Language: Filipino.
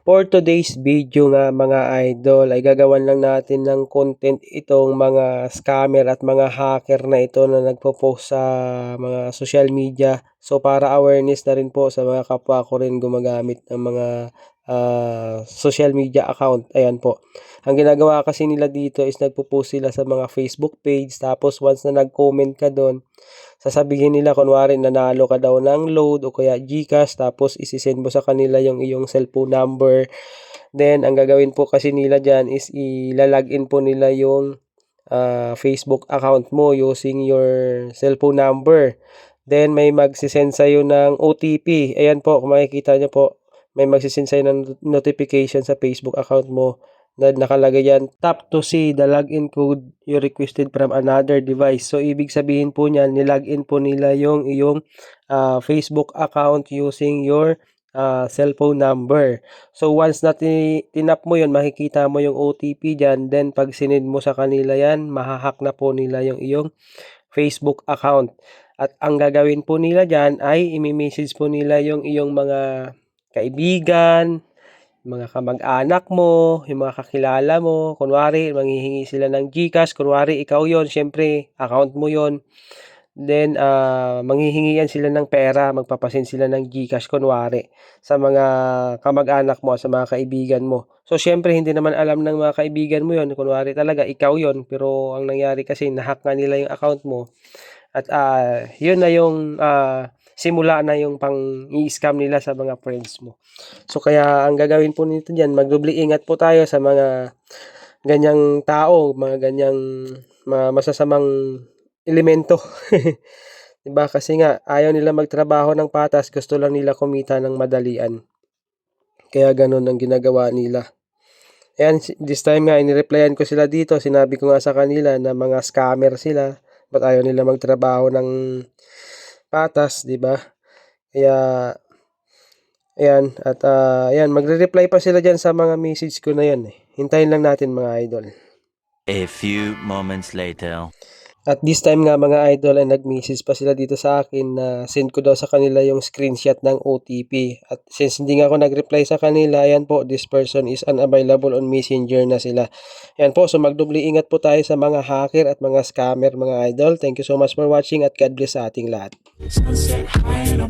For today's video nga mga idol ay gagawan lang natin ng content itong mga scammer at mga hacker na ito na nagpo-post sa mga social media. So para awareness na rin po sa mga kapwa ko rin gumagamit ng mga ah, social media account. Ayan po. Ang ginagawa kasi nila dito is nagpo-post sila sa mga Facebook page tapos once na nag-comment ka doon, sasabihin nila kunwari nanalo ka daw ng load o kaya GCash tapos isisend mo sa kanila yung iyong cellphone number. Then ang gagawin po kasi nila diyan is ilalagin po nila yung ah, Facebook account mo using your cellphone number. Then may magsisend sa'yo ng OTP. Ayan po, kung makikita nyo po, may magsisend sa'yo ng notification sa Facebook account mo na nakalagay yan, tap to see the login code you requested from another device. So, ibig sabihin po niyan, nilagin po nila yung iyong ah, Facebook account using your ah, cellphone number. So, once na ti- tinap mo yun, makikita mo yung OTP dyan. Then, pag sinend mo sa kanila yan, mahahack na po nila yung iyong Facebook account. At ang gagawin po nila dyan ay imi-message po nila yung iyong mga kaibigan, mga kamag-anak mo, yung mga kakilala mo. Kunwari, manghihingi sila ng GCash. Kunwari, ikaw yon syempre, account mo yon Then, ah, manghihingi yan sila ng pera, magpapasin sila ng GCash, kunwari, sa mga kamag-anak mo, sa mga kaibigan mo. So, syempre, hindi naman alam ng mga kaibigan mo yon Kunwari talaga, ikaw yon Pero, ang nangyari kasi, nahack nga nila yung account mo. At, ah, yun na yung, ah, simula na yung pang i-scam nila sa mga friends mo. So kaya ang gagawin po nito diyan, magdobling ingat po tayo sa mga ganyang tao, mga ganyang mga masasamang elemento. 'Di ba? Kasi nga ayaw nila magtrabaho ng patas, gusto lang nila kumita ng madalian. Kaya ganun ang ginagawa nila. Ayan, this time nga, inireplyan ko sila dito. Sinabi ko nga sa kanila na mga scammer sila. Ba't ayaw nila magtrabaho ng patas, di ba? Kaya, ayan, at ah, ayan, magre-reply pa sila dyan sa mga message ko na yan. Eh. Hintayin lang natin mga idol. A few moments later. At this time nga mga idol ay nag-message pa sila dito sa akin na send ko daw sa kanila yung screenshot ng OTP. At since hindi nga ako nag-reply sa kanila, ayan po, this person is unavailable on messenger na sila. Ayan po, so magdubli ingat po tayo sa mga hacker at mga scammer mga idol. Thank you so much for watching at God bless sa ating lahat. Sunset high.